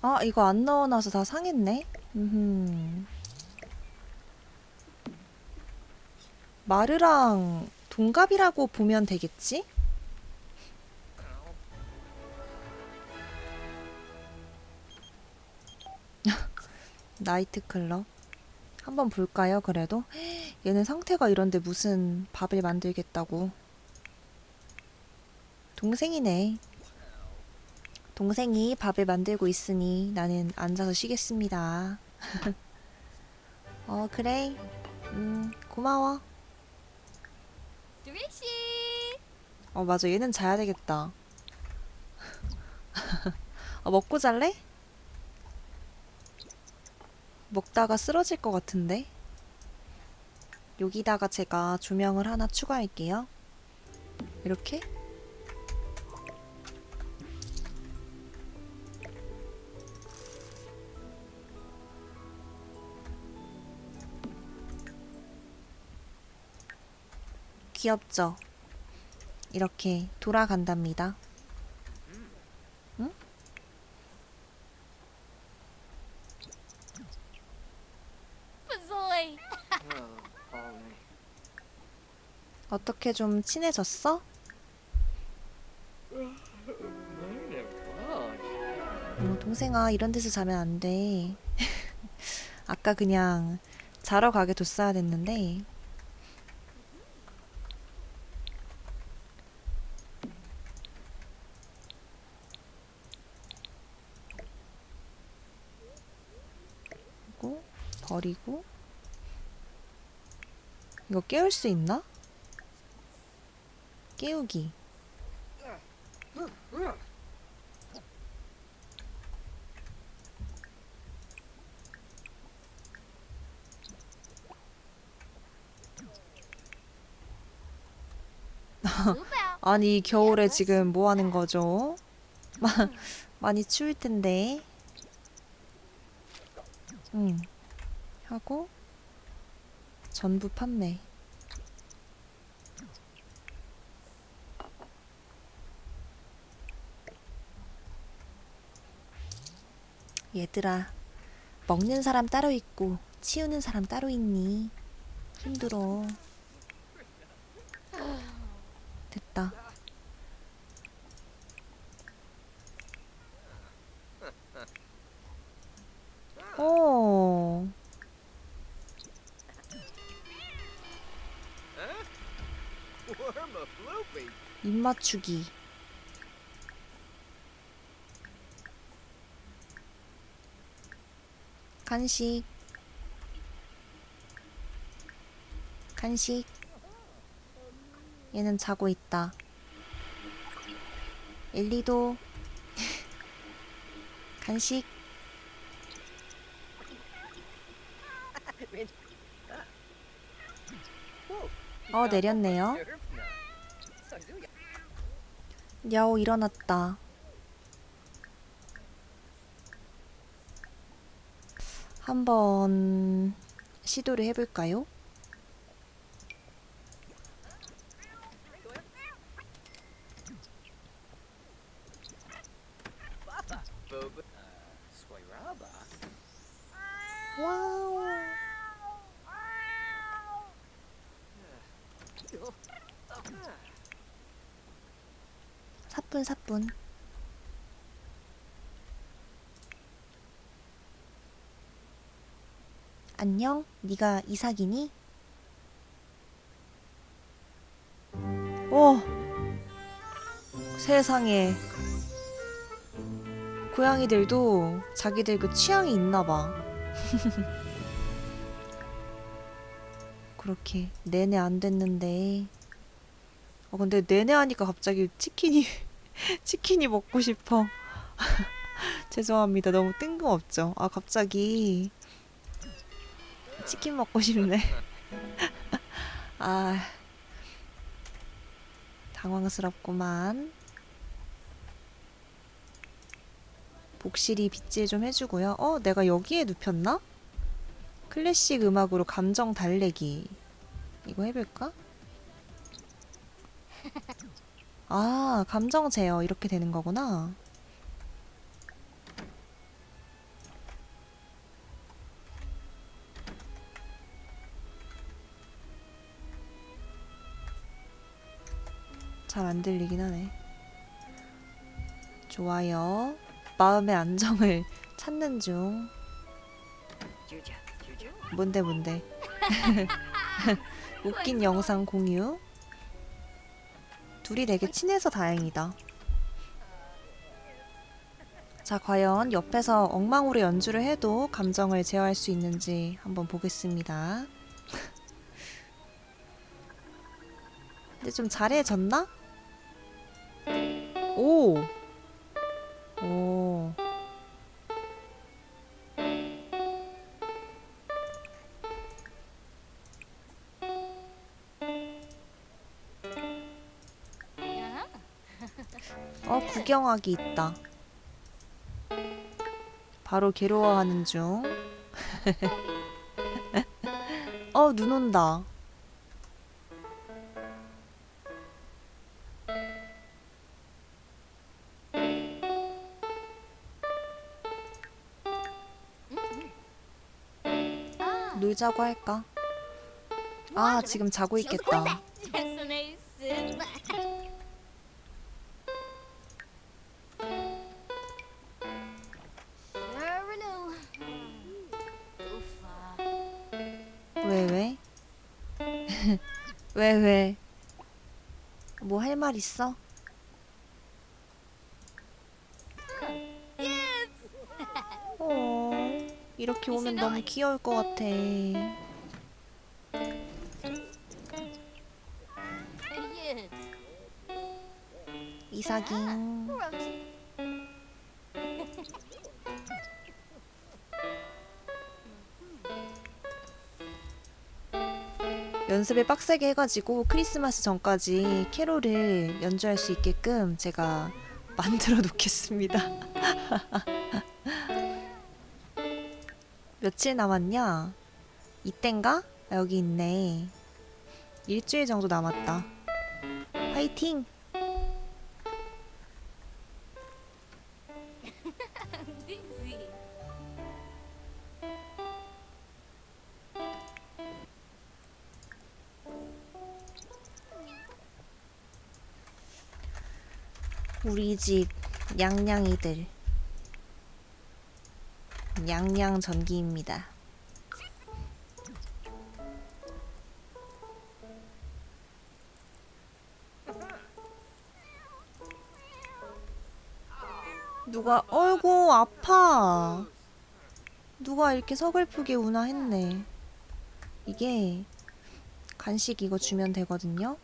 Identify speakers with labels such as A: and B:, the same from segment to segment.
A: 아, 이거 안 넣어놔서 다 상했네. 음. 마르랑 동갑이라고 보면 되겠지? 나이트클럽. 한번 볼까요, 그래도? 얘는 상태가 이런데 무슨 밥을 만들겠다고. 동생이네. 동생이 밥을 만들고 있으니 나는 앉아서 쉬겠습니다. 어, 그래. 음, 고마워.
B: 드리시.
A: 어, 맞아. 얘는 자야 되겠다. 어, 먹고 잘래? 먹다가 쓰러질 것 같은데? 여기다가 제가 조명을 하나 추가할게요. 이렇게? 귀엽죠? 이렇게 돌아간답니다. 응? 어떻게 좀 친해졌어? 어, 동생아, 이런 데서 자면 안 돼. 아까 그냥 자러 가게 뒀어야 됐는데. 그리고 버리고. 이거 깨울 수 있나? 깨우기. 아니, 겨울에 지금 뭐 하는 거죠? 마, 많이 추울 텐데. 응. 하고, 전부 판매. 얘들아, 먹는 사람 따로 있고, 치우는 사람 따로 있니? 힘들어. 맞추기. 간식. 간식. 얘는 자고 있다. 엘리도 간식. 어, 내렸네요. 야오 일어났다. 한번 시도를 해볼까요? 와우. 사뿐 사뿐. 안녕, 네가 이삭이니? 오, 세상에. 고양이들도 자기들 그 취향이 있나 봐. 그렇게 내내 안 됐는데. 어, 근데 내내 하니까 갑자기 치킨이, 치킨이 먹고 싶어. 죄송합니다. 너무 뜬금없죠? 아, 갑자기 치킨 먹고 싶네. 아, 당황스럽구만. 복실이 빗질 좀 해주고요. 어, 내가 여기에 눕혔나? 클래식 음악으로 감정 달래기. 이거 해볼까? 아, 감정 제어 이렇게 되는 거구나. 잘 안 들리긴 하네. 좋아요. 마음의 안정을 찾는 중. 뭔데 뭔데? 웃긴 영상 공유. 둘이 되게 친해서 다행이다. 자, 과연 옆에서 엉망으로 연주를 해도 감정을 제어할 수 있는지 한번 보겠습니다. 근데 좀 잘해졌나? 오! 오. 어, 구경하기 있다. 바로 괴로워하는 중. 어, 눈 온다. 놀자고 할까? 아, 지금 자고 있겠다. 왜, 왜? 왜, 왜? 뭐 할 말 있어? 어, 이렇게 오면 너무 귀여울 것 같아.
B: Gross.
A: 연습을 빡세게 해가지고 크리스마스 전까지 캐롤을 연주할 수 있게끔 제가 만들어 놓겠습니다. 며칠 남았냐? 이땐가? 아, 여기 있네. 일주일 정도 남았다. 화이팅! 우리 집 냥냥이들. 냥냥 전기입니다. 누가 어이구 아파. 누가 이렇게 서글프게 우나 했네. 이게 간식 이거 주면 되거든요.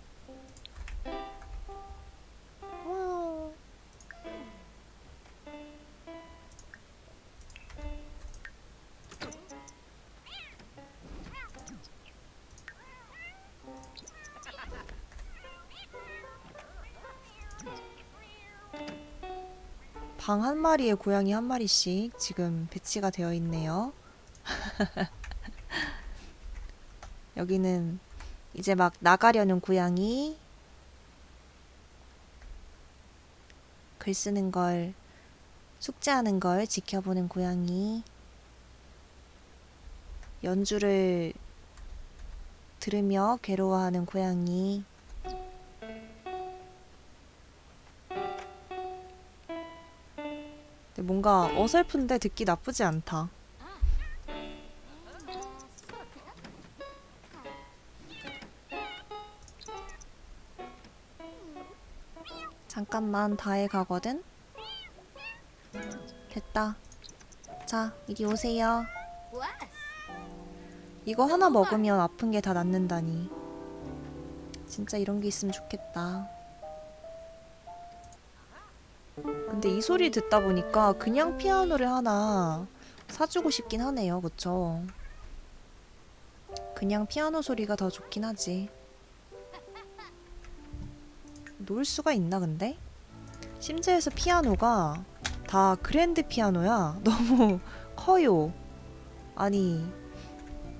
A: 방 한 마리에 고양이 한 마리씩 지금 배치가 되어 있네요. 여기는 이제 막 나가려는 고양이, 글 쓰는 걸, 숙제하는 걸 지켜보는 고양이, 연주를 들으며 괴로워하는 고양이, 뭔가 어설픈데 듣기 나쁘지 않다. 잠깐만 다해 가거든. 됐다. 자, 이리 오세요. 이거 하나 먹으면 아픈 게 다 낫는다니. 진짜 이런 게 있으면 좋겠다. 근데 이 소리 듣다 보니까 그냥 피아노를 하나 사주고 싶긴 하네요. 그쵸? 그냥 피아노 소리가 더 좋긴 하지. 놓을 수가 있나 근데? 심지어에서 피아노가 다 그랜드 피아노야. 너무 커요. 아니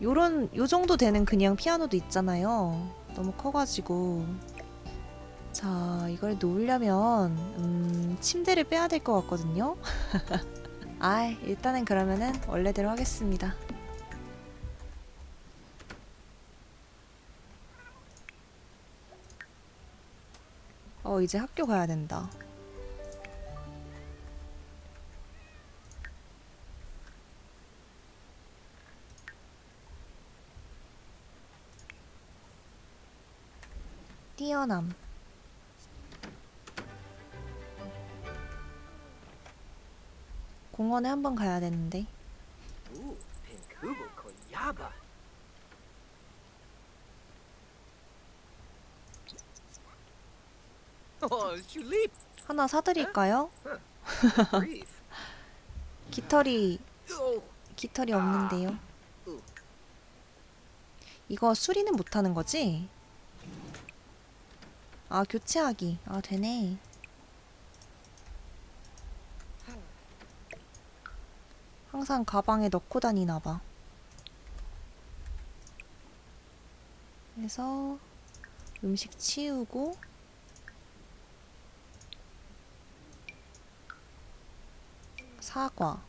A: 요런 요 정도 되는 그냥 피아노도 있잖아요. 너무 커가지고 자, 이걸 놓으려면 음, 침대를 빼야 될 것 같거든요. 아, 일단은 그러면은 원래대로 하겠습니다. 어, 이제 학교 가야 된다. 뛰어남. 공원에 한번 가야 되는데. 하나 사드릴까요? 깃털이 깃털이 없는데요.
C: 으.
A: 이거 수리는 못하는 거지? 아 교체하기. 아 되네. 항상 가방에 넣고 다니나 봐. 그래서 음식 치우고 사과.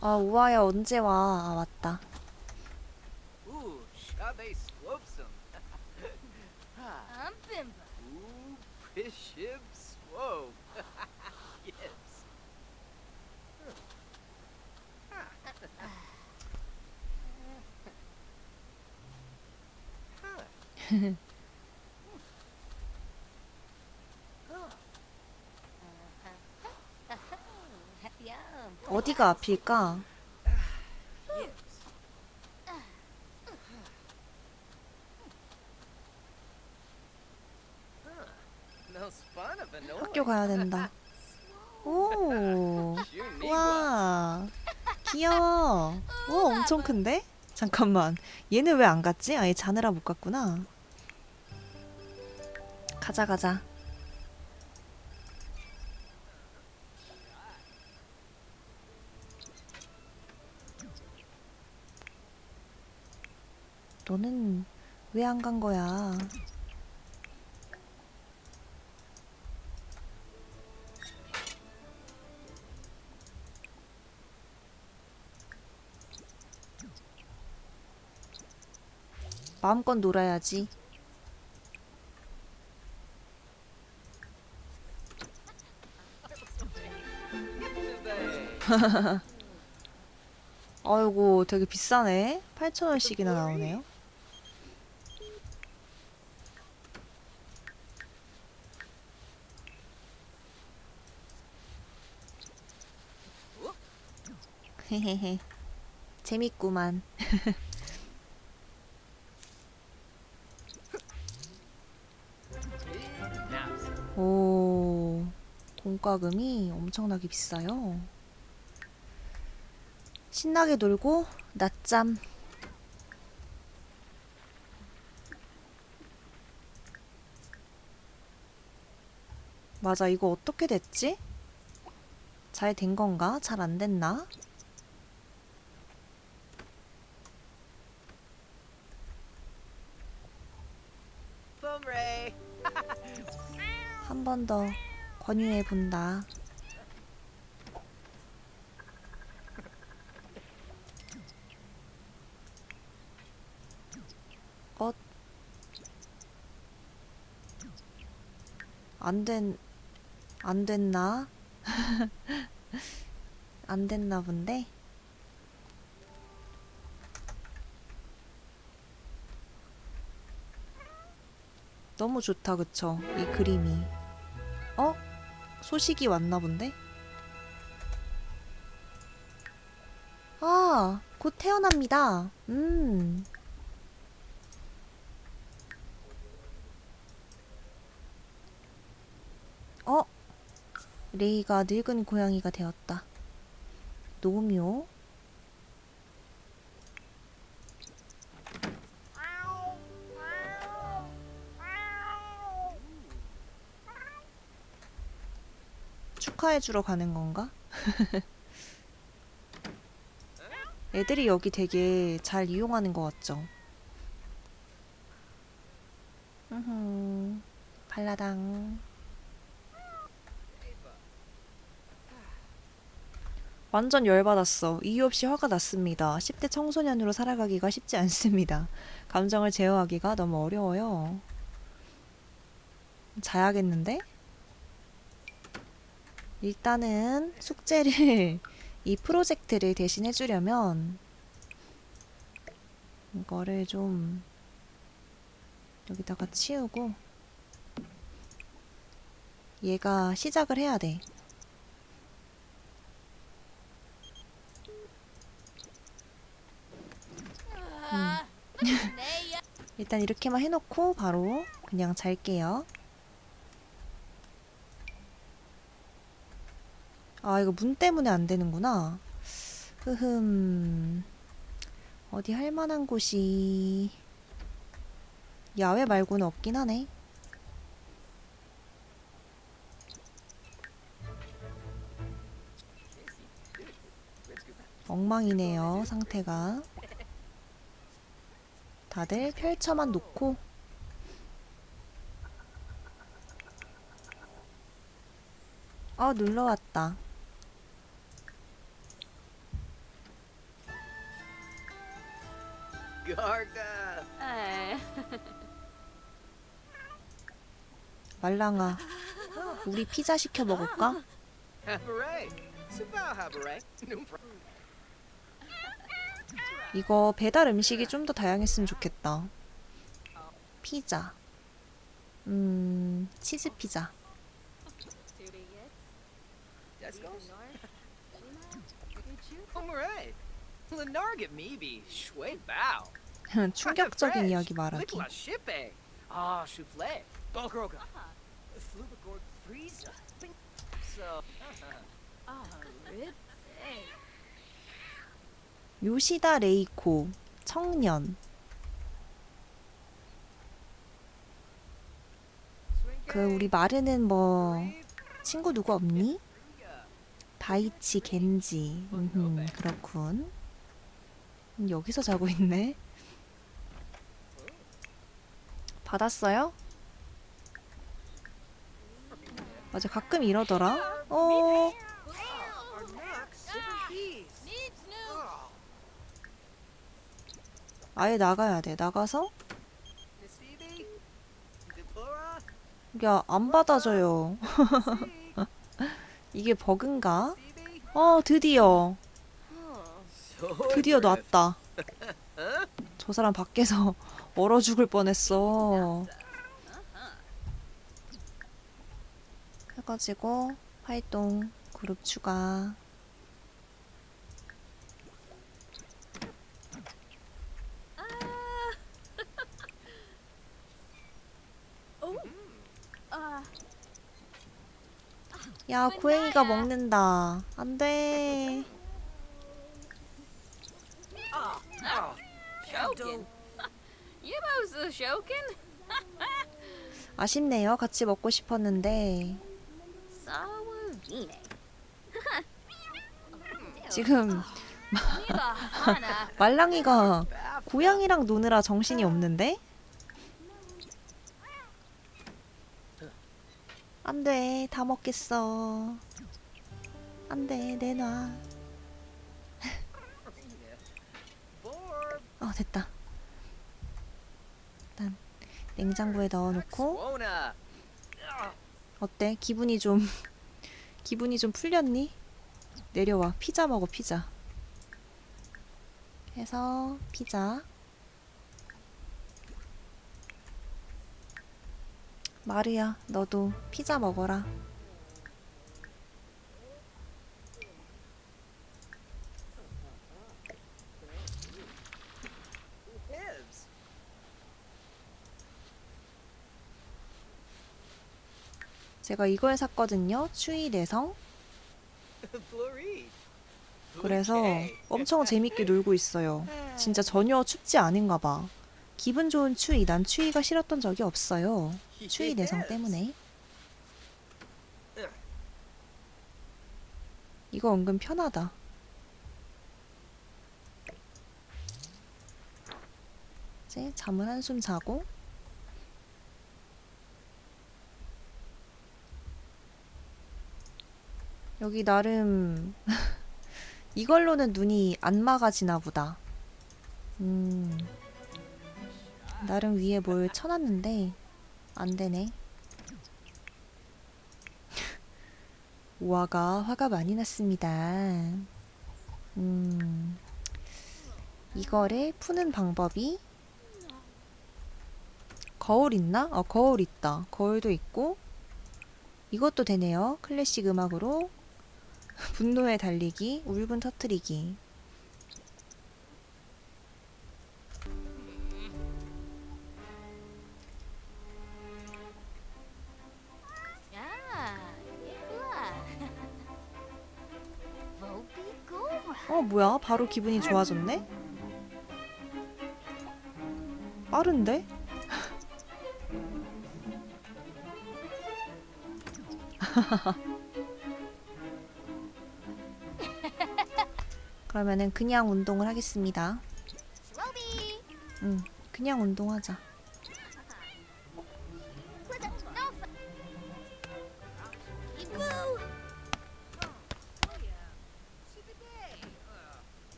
A: 아 우아야 언제 와? 아 맞다. 어디가 앞일까? 학교 가야 된다. 오. 와. 귀여워. 오, 엄청 큰데? 잠깐만. 얘는 왜 안 갔지? 아예 자느라 못 갔구나. 가자, 가자. 너는 왜 안 간 거야? 마음껏 놀아야지. 아이고, 되게 비싸네. 8,000원씩이나 나오네요. 헤헤헤. 재밌구만. 오, 공과금이 엄청나게 비싸요. 신나게 놀고 낮잠. 맞아, 이거 어떻게 됐지? 잘 된 건가? 잘 안 됐나? 번 더 권유해 본다. 어? 안 된, 안 됐나? 안 됐나 본데? 너무 좋다, 그쵸? 이 그림이. 어? 소식이 왔나 본데? 아, 곧 태어납니다. 음. 어? 레이가 늙은 고양이가 되었다. 노묘. 축하해주러 가는 건가? 애들이 여기 되게 잘 이용하는 것 같죠? 으흠, 발라당. 완전 열받았어. 이유 없이 화가 났습니다. 10대 청소년으로 살아가기가 쉽지 않습니다. 감정을 제어하기가 너무 어려워요. 자야겠는데? 일단은 숙제를 이 프로젝트를 대신 해 주려면 이거를 좀 여기다가 치우고 얘가 시작을 해야 돼.
B: Naya.
A: 일단 이렇게만 해놓고 바로 그냥 잘게요. 아, 이거 문 때문에 안 되는구나. 흐흠. 어디 할 만한 곳이 야외 말고는 없긴 하네. 엉망이네요, 상태가. 다들 펼쳐만 놓고 어 눌러 왔다. 말랑아, 우리 피자 시켜 먹을까? 이거 배달 음식이 좀 더 다양했으면 좋겠다. 피자. 음, 치즈 피자. 충격적인 이야기 말하기.
C: Ah. Flubagord freeza. So.
A: 요시다 레이코, 청년. 그 우리 마르는 뭐 친구 누구 없니? 다이치 겐지. 음, 그렇군. 음, 여기서 자고 있네. 받았어요? 맞아, 가끔 이러더라. 어, 아예 나가야 돼. 나가서 야, 안 받아줘요. 이게 버그인가? 어, 드디어. 드디어 놨다. 저 사람 밖에서 얼어 죽을 뻔했어. 해가지고 활동 그룹 추가. 야, 고양이가 먹는다. 안 돼.
B: Shokin. You both shokin?
A: 아쉽네요. 같이 먹고 싶었는데. 지금
B: Niba Hana.
A: 말랑이가 고양이랑 노느라 정신이 없는데? 안 돼. 다 먹겠어. 안 돼. 내놔. 어, 됐다. 일단 냉장고에 넣어놓고. 어때? 기분이 좀 기분이 좀 풀렸니? 내려와. 피자 먹어, 피자. 해서 피자. 마르야, 너도 피자 먹어라. 제가 이걸 샀거든요. 추위 내성. 그래서. 엄청 재밌게 놀고 있어요. 진짜 전혀 춥지 않은가 봐. 기분 좋은 추위. 난 추위가 싫었던 적이 없어요. 추위 내성 때문에. 이거 은근 편하다. 이제 잠은 한숨 자고 여기 나름 이걸로는 눈이 안 막아지나 보다. 음. 나름 위에 뭘 쳐놨는데 안 되네. 우아가 화가 많이 났습니다. 음. 이거를 푸는 방법이 거울 있나? 어, 거울 있다. 거울도 있고 이것도 되네요. 클래식 음악으로 분노의 달리기, 울분 터트리기.
B: Gora.
A: 어, 뭐야? 바로 기분이 좋아졌네? 빠른데? 그러면은 그냥 운동을 하겠습니다. 응, 그냥 운동하자.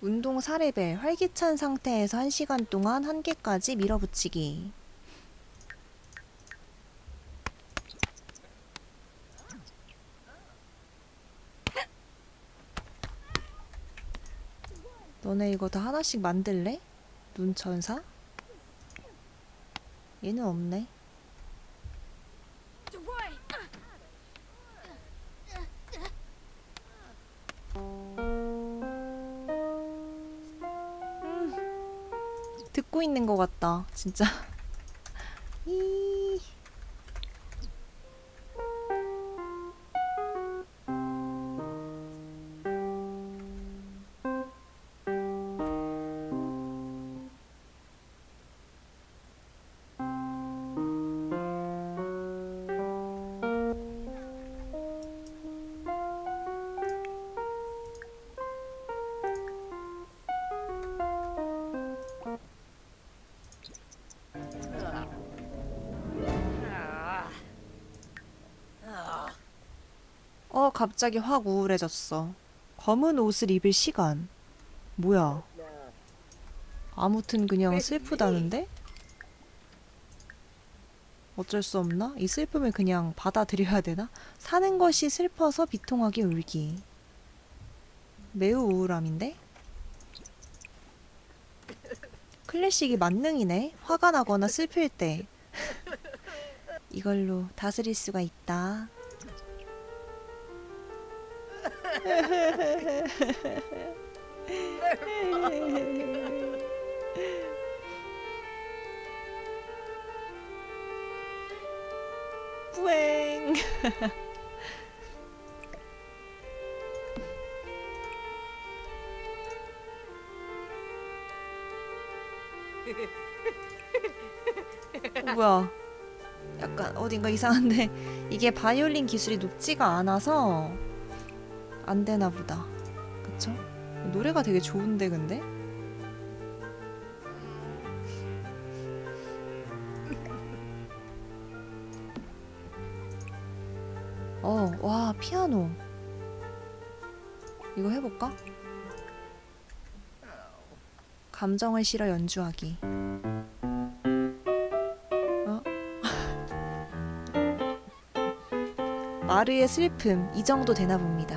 A: 운동 4레벨, 활기찬 상태에서 1시간 동안 한 개까지 밀어붙이기. 너네 이거 다 하나씩 만들래? 눈천사? 얘는 없네. 듣고 있는 것 같다, 진짜. 갑자기 확 우울해졌어. 검은 옷을 입을 시간. 뭐야? 아무튼 그냥 슬프다는데? 어쩔 수 없나? 이 슬픔을 그냥 받아들여야 되나? 사는 것이 슬퍼서 비통하게 울기. 매우 우울함인데? 클래식이 만능이네. 화가 나거나 슬플 때. 이걸로 다스릴 수가 있다. 뿌앵. 어, 뭐야? 약간 어딘가 이상한데 이게 바이올린 기술이 높지가 않아서 안 되나 보다. 그쵸? 노래가 되게 좋은데 근데? 어, 와, 피아노. 이거 해볼까? 감정을 실어 연주하기. 마르의 슬픔, 이 정도 되나 봅니다.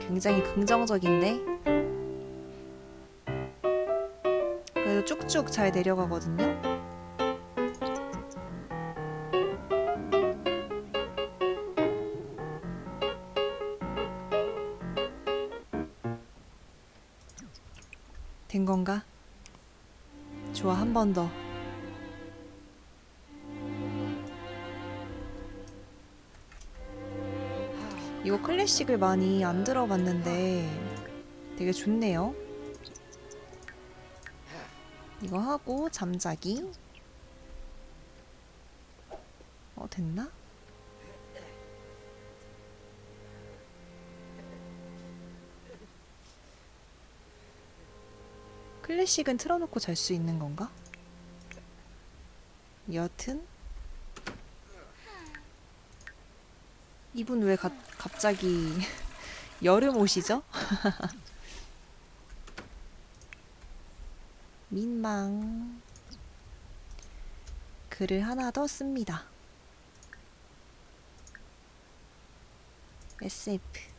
A: 굉장히 긍정적인데? 그래도 쭉쭉 잘 내려가거든요. 된 건가? 좋아, 한 번 더. 이거 클래식을 많이 안 들어봤는데 되게 좋네요. 이거 하고 잠자기. 어, 됐나? 클래식은 틀어놓고 잘 수 있는 건가? 여튼 이분 왜 가, 갑자기 여름 옷이죠? 민망 글을 하나 더 씁니다. SF